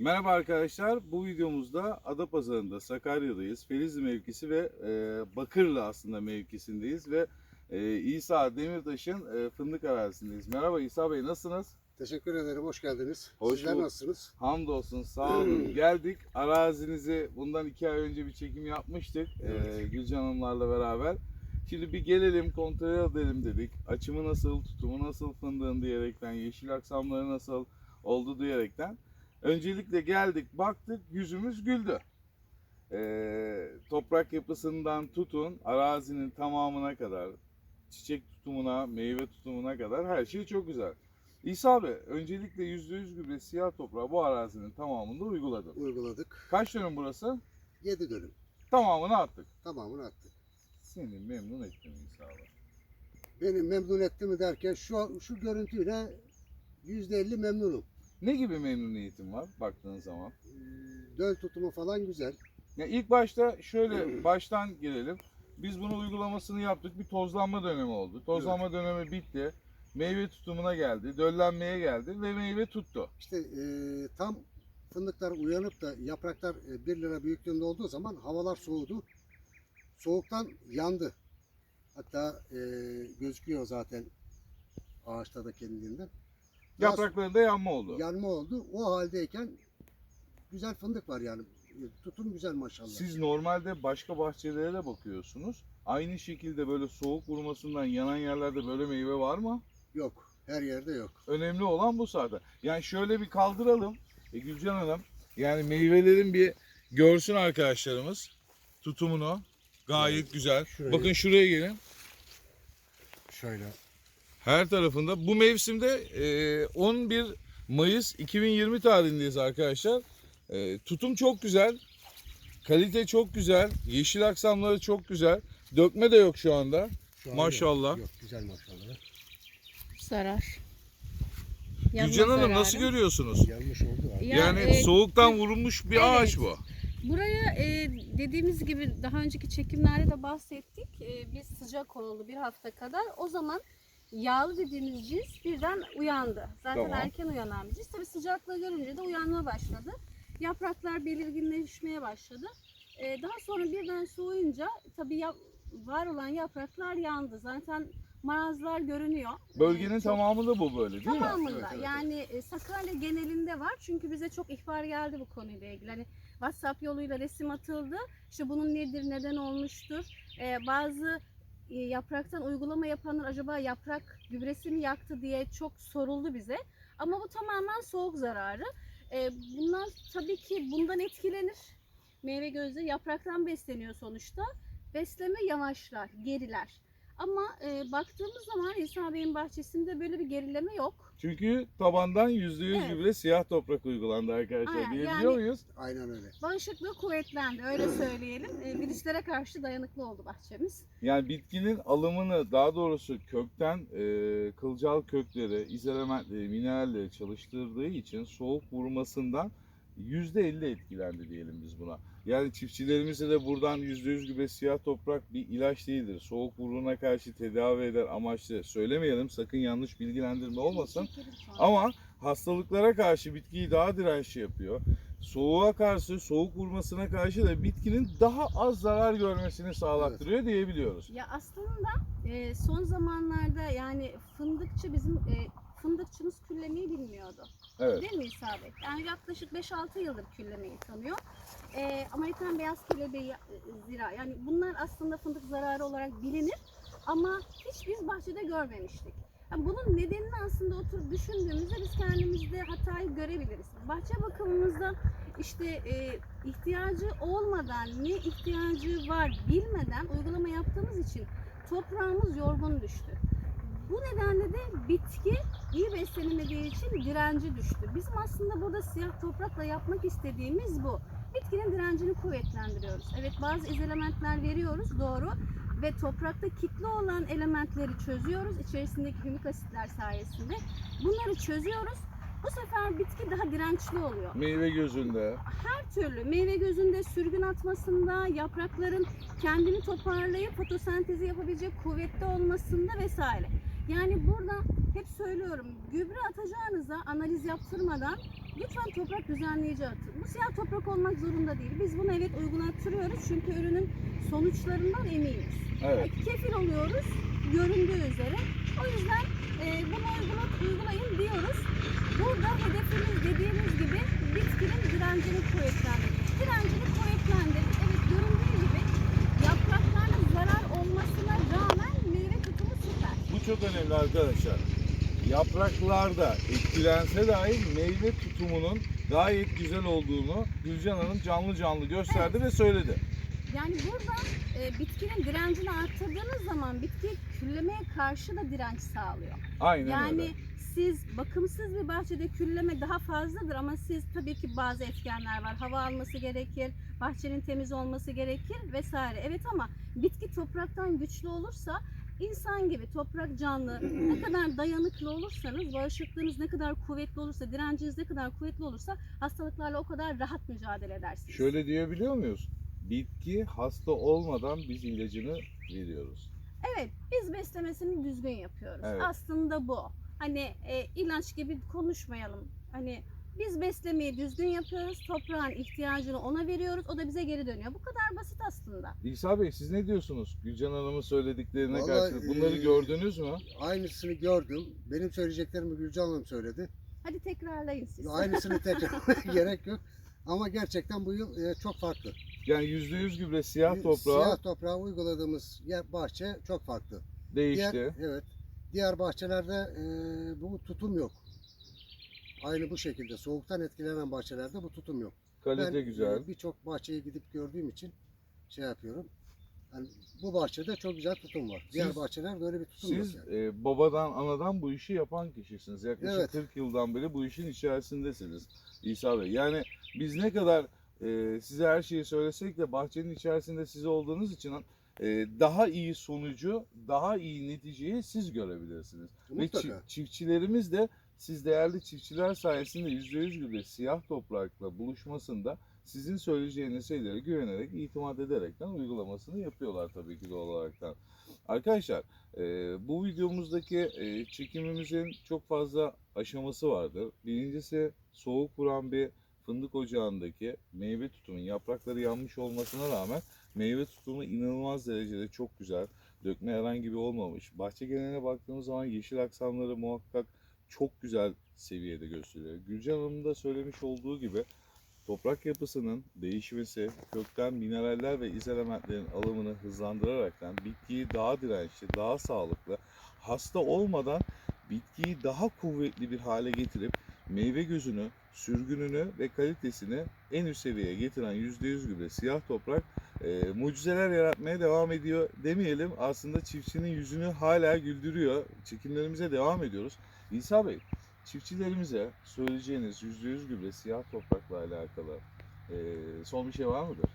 Merhaba arkadaşlar. Bu videomuzda Adapazarı'nda Sakarya'dayız. Felizli mevkisi ve e, Bakırlı aslında mevkisindeyiz ve e, İsa Demirtaş'ın e, fındık arazisindeyiz. Merhaba İsa Bey nasılsınız? Teşekkür ederim, hoş geldiniz. Hoş Sizler bulduk. nasılsınız? Hamdolsun sağ olun. Geldik arazinizi bundan iki ay önce bir çekim yapmıştık e, Evet. Gülcan Hanımlarla beraber. Şimdi bir gelelim kontrol edelim dedik. Açımı nasıl, tutumu nasıl fındığın diyerekten, yeşil aksamları nasıl oldu diyerekten. Öncelikle geldik baktık yüzümüz güldü. Ee, toprak yapısından tutun arazinin tamamına kadar, çiçek tutumuna, meyve tutumuna kadar her şey çok güzel. İsa abi öncelikle %100 gübre siyah toprağı bu arazinin tamamında uyguladın. Uyguladık. Kaç dönüm burası? 7 dönüm. Tamamını attık. Tamamını attık. Seni memnun ettim İsa abi. Beni memnun etti mi derken şu, şu görüntüyle %50 memnunum. Ne gibi memnuniyetin var baktığın zaman? Ee, Döl tutumu falan güzel. Ya ilk başta şöyle baştan gelelim. Biz bunu uygulamasını yaptık. Bir tozlanma dönemi oldu. Tozlanma dönemi bitti. Meyve tutumuna geldi. Döllenmeye geldi ve meyve tuttu. İşte e, tam fındıklar uyanıp da yapraklar 1 lira büyüklüğünde olduğu zaman havalar soğudu. Soğuktan yandı. Hatta e, gözüküyor zaten ağaçta da kendinden. Yapraklarında yanma oldu. yanma oldu. O haldeyken güzel fındık var yani. Tutum güzel maşallah. Siz normalde başka bahçelere de bakıyorsunuz. Aynı şekilde böyle soğuk vurmasından yanan yerlerde böyle meyve var mı? Yok. Her yerde yok. Önemli olan bu zaten. Yani şöyle bir kaldıralım. E, Gülcan Hanım yani meyvelerin bir görsün arkadaşlarımız tutumunu. Gayet güzel. Şurayı- Bakın şuraya gelin. Şöyle. Her tarafında. Bu mevsimde e, 11 Mayıs 2020 tarihindeyiz arkadaşlar. E, tutum çok güzel. Kalite çok güzel. Yeşil aksamları çok güzel. Dökme de yok şu anda. Şu an Maşallah. Yok, yok, güzel maşallah. Zarar. Gülcan Hanım nasıl görüyorsunuz? Yanlış oldu abi. Ya, yani e, soğuktan vurulmuş bir evet. ağaç bu. Buraya e, dediğimiz gibi daha önceki çekimlerde de bahsettik. E, bir sıcak oldu bir hafta kadar. O zaman yağlı dediğimiz cins birden uyandı. Zaten Tamam. erken uyanan bir cins. Tabii sıcaklığı görünce de uyanma başladı. Yapraklar belirginleşmeye başladı. E, daha sonra birden soğuyunca tabii ya, var olan yapraklar yandı. Zaten marazlar görünüyor. Bölgenin E, çok- tamamında bu böyle değil mi? Tamamında Evet, evet, yani e, Sakarya genelinde var çünkü bize çok ihbar geldi bu konuyla ilgili. Hani WhatsApp yoluyla resim atıldı. İşte bunun nedir, neden olmuştur? E, bazı yapraktan uygulama yapanlar acaba yaprak gübresi mi yaktı diye çok soruldu bize. Ama bu tamamen soğuk zararı. E, bunlar tabii ki bundan etkilenir. Meyve gözü yapraktan besleniyor sonuçta. Besleme yavaşlar, geriler. Ama e, baktığımız zaman İsa Bey'in bahçesinde böyle bir gerileme yok. Çünkü tabandan %100 Evet. gübre siyah toprak uygulandı arkadaşlar. Aynen, Diyebiliyor yani- muyuz? Aynen öyle. Bağışıklığı kuvvetlendi öyle söyleyelim. E, virüslere karşı dayanıklı oldu bahçemiz. Yani bitkinin alımını daha doğrusu kökten e, kılcal kökleri, izelementleri, mineralleri çalıştırdığı için soğuk vurmasından %50 etkilendi diyelim biz buna. Yani çiftçilerimize de buradan %100 gübre siyah toprak bir ilaç değildir. Soğuk vuruna karşı tedavi eder amaçlı söylemeyelim sakın yanlış bilgilendirme olmasın. Ama hastalıklara karşı bitkiyi daha dirençli yapıyor. Soğuğa karşı, soğuk vurmasına karşı da bitkinin daha az zarar görmesini sağlattırıyor diyebiliyoruz. Ya aslında e, son zamanlarda yani fındıkçı bizim e, fındıkçımız küllemeyi bilmiyordu. Evet. Değil mi İsa Bey? Yani yaklaşık 5-6 yıldır küllemeyi tanıyor. Ee, Amerikan beyaz kelebeği e, zira. Yani bunlar aslında fındık zararı olarak bilinir. Ama hiç biz bahçede görmemiştik. Yani bunun nedenini aslında oturup düşündüğümüzde biz kendimizde hatayı görebiliriz. Bahçe bakımımızda işte e, ihtiyacı olmadan ne ihtiyacı var bilmeden uygulama yaptığımız için toprağımız yorgun düştü. Bu nedenle de bitki iyi beslenemediği için direnci düştü. Bizim aslında burada siyah toprakla yapmak istediğimiz bu. Bitkinin direncini kuvvetlendiriyoruz. Evet bazı izelementler veriyoruz doğru ve toprakta kitli olan elementleri çözüyoruz içerisindeki hümik asitler sayesinde. Bunları çözüyoruz. Bu sefer bitki daha dirençli oluyor. Meyve gözünde. Her türlü meyve gözünde, sürgün atmasında, yaprakların kendini toparlayıp fotosentezi yapabilecek kuvvetli olmasında vesaire. Yani burada hep söylüyorum gübre atacağınıza analiz yaptırmadan lütfen toprak düzenleyici atın. Bu siyah toprak olmak zorunda değil. Biz bunu evet uygulattırıyoruz çünkü ürünün sonuçlarından eminiz. Evet. Kefil oluyoruz göründüğü üzere. O yüzden e, bunu uygula, uygulayın diyoruz. Burada hedefimiz dediğimiz gibi bitkinin direncini kuvvetlendirmek. Direncini kuvvetlendirdik. Evet göründüğü gibi yapraklarının zarar olmasına rağmen meyve tutumu süper. Bu çok önemli arkadaşlar. Yapraklarda etkilense dahi meyve tutumunun gayet güzel olduğunu Gülcan Hanım canlı canlı gösterdi ve söyledi. Yani burada e, bitkinin direncini arttırdığınız zaman bitki küllemeye karşı da direnç sağlıyor. Aynen Yani öyle. siz bakımsız bir bahçede külleme daha fazladır ama siz tabii ki bazı etkenler var. Hava alması gerekir, bahçenin temiz olması gerekir vesaire. Evet ama bitki topraktan güçlü olursa insan gibi toprak canlı ne kadar dayanıklı olursanız bağışıklığınız ne kadar kuvvetli olursa direnciniz ne kadar kuvvetli olursa hastalıklarla o kadar rahat mücadele edersiniz. Şöyle diyebiliyor muyuz? Bitki hasta olmadan biz ilacını veriyoruz. Evet, biz beslemesini düzgün yapıyoruz. Evet. Aslında bu. Hani e, ilaç gibi konuşmayalım. Hani biz beslemeyi düzgün yapıyoruz. Toprağın ihtiyacını ona veriyoruz. O da bize geri dönüyor. Bu kadar basit aslında. İsa Bey siz ne diyorsunuz? Gülcan Hanım'ın söylediklerine Vallahi, karşı bunları e, gördünüz mü? Aynısını gördüm. Benim söyleyeceklerimi Gülcan Hanım söyledi. Hadi tekrarlayın siz. Aynısını tekrar gerek yok. Ama gerçekten bu yıl e, çok farklı. Yani %100 gübre siyah Bir toprağa Siyah toprağa uyguladığımız yer bahçe çok farklı. değişti. Diğer, evet. Diğer bahçelerde e, bu tutum yok. Aynı bu şekilde soğuktan etkilenen bahçelerde bu tutum yok. Kalite ben güzel. e, birçok bahçeye gidip gördüğüm için şey yapıyorum. Yani bu bahçede çok güzel tutum var. Diğer Siz- bahçelerde öyle bir tutum Siz yok. Yani. e, babadan anadan bu işi yapan kişisiniz. Yaklaşık Evet. 40 yıldan beri bu işin içerisindesiniz İsa Bey. Yani biz ne kadar e, size her şeyi söylesek de bahçenin içerisinde siz olduğunuz için e, daha iyi sonucu, daha iyi neticeyi siz görebilirsiniz. Ve Mutlaka. çi- çiftçilerimiz de siz değerli çiftçiler sayesinde %100 gübre siyah toprakla buluşmasında sizin söyleyeceğiniz şeylere güvenerek, itimat ederekten uygulamasını yapıyorlar tabii ki doğal olaraktan. Arkadaşlar e, bu videomuzdaki e, çekimimizin çok fazla aşaması vardır. Birincisi soğuk vuran bir fındık ocağındaki meyve tutumun yaprakları yanmış olmasına rağmen meyve tutumu inanılmaz derecede çok güzel. Dökme herhangi bir olmamış. Bahçe geneline baktığımız zaman yeşil aksamları muhakkak çok güzel seviyede gösteriyor. Gülcan Hanım'ın da söylemiş olduğu gibi toprak yapısının değişmesi, kökten mineraller ve iz elementlerin alımını hızlandıraraktan bitkiyi daha dirençli, daha sağlıklı, hasta olmadan bitkiyi daha kuvvetli bir hale getirip meyve gözünü, sürgününü ve kalitesini en üst seviyeye getiren %100 gübre siyah toprak e, mucizeler yaratmaya devam ediyor demeyelim. Aslında çiftçinin yüzünü hala güldürüyor. Çekimlerimize devam ediyoruz. İsa Bey, çiftçilerimize söyleyeceğiniz %100 gübre siyah toprakla alakalı e, son bir şey var mıdır?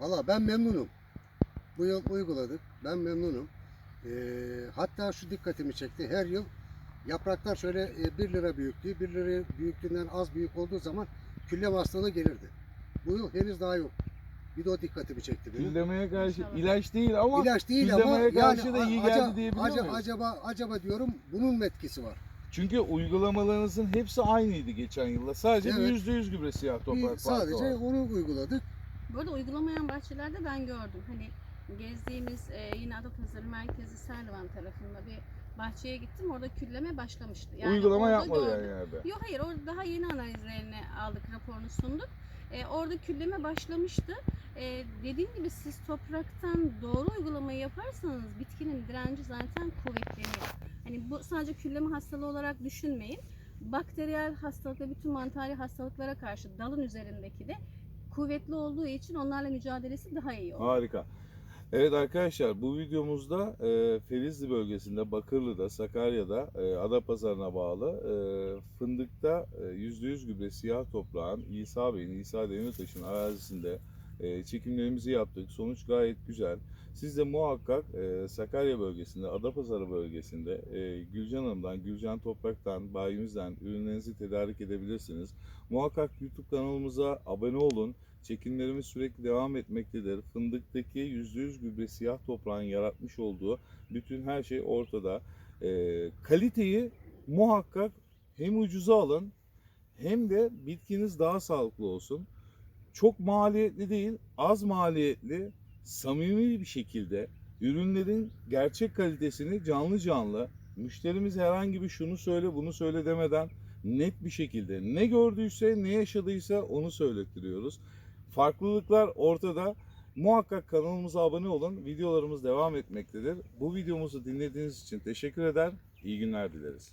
Valla ben memnunum. Bu yıl uyguladık. Ben memnunum. Ee, hatta şu dikkatimi çekti. Her yıl yapraklar şöyle e, 1 lira büyüklüğü, 1 lira büyüklüğünden az büyük olduğu zaman küllem hastalığı gelirdi. Bu yıl henüz daha yok. Bir de o dikkatimi çekti benim. Küllemeye karşı ilaç değil ama İlaç değil ama küllemeye yani karşı da iyi geldi diyebiliyor aca- muyuz? Acaba, acaba diyorum bunun etkisi var? çünkü uygulamalarınızın hepsi aynıydı geçen yılda. Sadece Evet. bir %100 gübre siyah toprak farkı sadece var. onu uyguladık. Böyle uygulamayan bahçelerde ben gördüm. Hani gezdiğimiz e, yine Adapazarı merkezi Serdivan tarafında bir bahçeye gittim. Orada külleme başlamıştı. Yani Uygulama yapmadı yani yerde. Yok hayır orada daha yeni analizlerini aldık raporunu sunduk. Ee, orada külleme başlamıştı. Ee, dediğim gibi siz topraktan doğru uygulamayı yaparsanız bitkinin direnci zaten kuvvetleniyor. Hani bu sadece külleme hastalığı olarak düşünmeyin. Bakteriyel hastalık ve bütün mantarlı hastalıklara karşı dalın üzerindeki de kuvvetli olduğu için onlarla mücadelesi daha iyi oluyor. Harika. Evet arkadaşlar bu videomuzda e, Ferizli bölgesinde, Bakırlı'da, Sakarya'da, e, Adapazarı'na bağlı e, fındıkta e, %100 gübre siyah toprağın İsa Bey'in, İsa Demirtaş'ın arazisinde e, çekimlerimizi yaptık. Sonuç gayet güzel. Siz de muhakkak e, Sakarya bölgesinde, Adapazarı bölgesinde e, Gülcan Hanım'dan, Gülcan Toprak'tan, bayimizden ürünlerinizi tedarik edebilirsiniz. Muhakkak YouTube kanalımıza abone olun. Çekimlerimiz sürekli devam etmektedir. Fındıktaki %100 gübre siyah toprağın yaratmış olduğu bütün her şey ortada. Ee, kaliteyi muhakkak hem ucuza alın hem de bitkiniz daha sağlıklı olsun. Çok maliyetli değil, az maliyetli, samimi bir şekilde ürünlerin gerçek kalitesini canlı canlı müşterimiz herhangi bir şunu söyle bunu söyle demeden net bir şekilde ne gördüyse ne yaşadıysa onu söylettiriyoruz. Farklılıklar ortada. Muhakkak kanalımıza abone olun. Videolarımız devam etmektedir. Bu videomuzu dinlediğiniz için teşekkür eder. İyi günler dileriz.